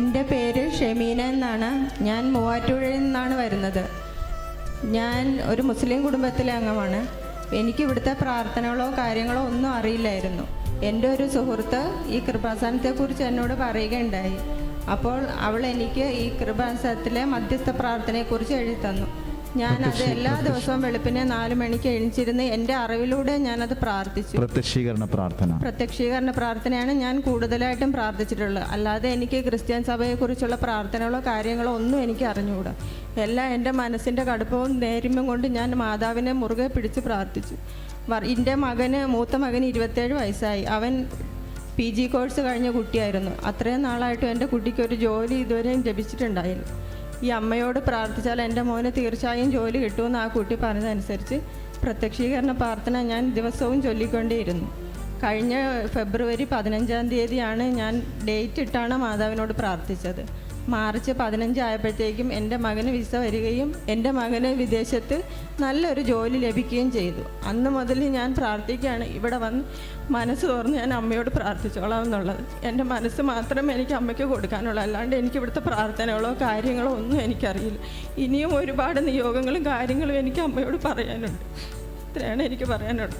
എന്റെ പേര് ഷെമീന എന്നാണ്. ഞാൻ മൂവാറ്റുപുഴയിൽ നിന്നാണ് വരുന്നത്. ഞാൻ ഒരു മുസ്ലിം കുടുംബത്തിലെ അംഗമാണ്. എനിക്ക് ഇവിടുത്തെ പ്രാർത്ഥനകളോ കാര്യങ്ങളോ ഒന്നും അറിയില്ലായിരുന്നു. എന്റെ ഒരു സുഹൃത്ത് ഈ കൃപാസനത്തെക്കുറിച്ച് എന്നോട് പറയുകയുണ്ടായി. അപ്പോൾ അവൾ എനിക്ക് ഈ കൃപാസനത്തിലെ മധ്യസ്ഥ പ്രാർത്ഥനയെക്കുറിച്ച് എഴുതി തന്നു ഞാൻ അത് എല്ലാ ദിവസവും വെളുപ്പിനെ നാല് മണിക്ക് എഴുന്നിച്ചിരുന്ന് എന്റെ അറിവിലൂടെ അത് പ്രാർത്ഥിച്ചു. പ്രത്യക്ഷീകരണ പ്രാർത്ഥന. പ്രത്യക്ഷീകരണ പ്രാർത്ഥനയാണ് ഞാൻ കൂടുതലായിട്ടും പ്രാർത്ഥിച്ചിട്ടുള്ളത്. അല്ലാതെ എനിക്ക് ക്രിസ്ത്യൻ സഭയെക്കുറിച്ചുള്ള പ്രാർത്ഥനകളോ കാര്യങ്ങളോ ഒന്നും എനിക്ക് അറിഞ്ഞുകൂടാ. എല്ലാം എന്റെ മനസ്സിന്റെ കടുപ്പവും നേരിമയും കൊണ്ട് ഞാൻ മാതാവിനെ മുറുകെ പിടിച്ച് പ്രാർത്ഥിച്ചു. എന്റെ മകന് മൂത്ത മകന് ഇരുപത്തേഴ് വയസ്സായി. അവൻ പി ജി കോഴ്സ് കഴിഞ്ഞ കുട്ടിയായിരുന്നു. അത്രയും നാളായിട്ടും എന്റെ കുട്ടിക്ക് ഒരു ജോലി ഇതുവരെയും ലഭിച്ചിട്ടുണ്ടായില്ല. ഈ അമ്മയോട് പ്രാർത്ഥിച്ചാൽ എന്റെ മോന് തീർച്ചയായും ജോലി കിട്ടുമെന്ന് ആ കുട്ടി പറഞ്ഞതനുസരിച്ച് പ്രത്യക്ഷീകരണ പ്രാർത്ഥന ഞാൻ ദിവസവും ചൊല്ലിക്കൊണ്ടേയിരുന്നു. കഴിഞ്ഞ ഫെബ്രുവരി പതിനഞ്ചാം തീയതിയാണ് ഞാൻ ഡേറ്റ് ഇട്ടാണ് മാതാവിനോട് പ്രാർത്ഥിച്ചത്. മാർച്ച് പതിനഞ്ച് ആയപ്പോഴത്തേക്കും എന്റെ മകന് വിസ വരികയും എന്റെ മകന് വിദേശത്ത് നല്ലൊരു ജോലി ലഭിക്കുകയും ചെയ്തു. അന്ന് മുതൽ ഞാൻ പ്രാർത്ഥിക്കുകയാണ് ഇവിടെ വന്ന് മനസ്സ് തുറന്ന് ഞാൻ അമ്മയോട് പ്രാർത്ഥിച്ചോളാം എന്നുള്ളത്. എന്റെ മനസ്സ് മാത്രം എനിക്ക് അമ്മയ്ക്ക് കൊടുക്കാനുള്ളൂ. അല്ലാണ്ട് എനിക്ക് ഇവിടുത്തെ പ്രാർത്ഥനകളോ കാര്യങ്ങളോ ഒന്നും എനിക്കറിയില്ല. ഇനിയും ഒരുപാട് നിയോഗങ്ങളും കാര്യങ്ങളും എനിക്ക് അമ്മയോട് പറയാനുണ്ട്. ഇത്രയാണ് എനിക്ക് പറയാനുള്ളത്.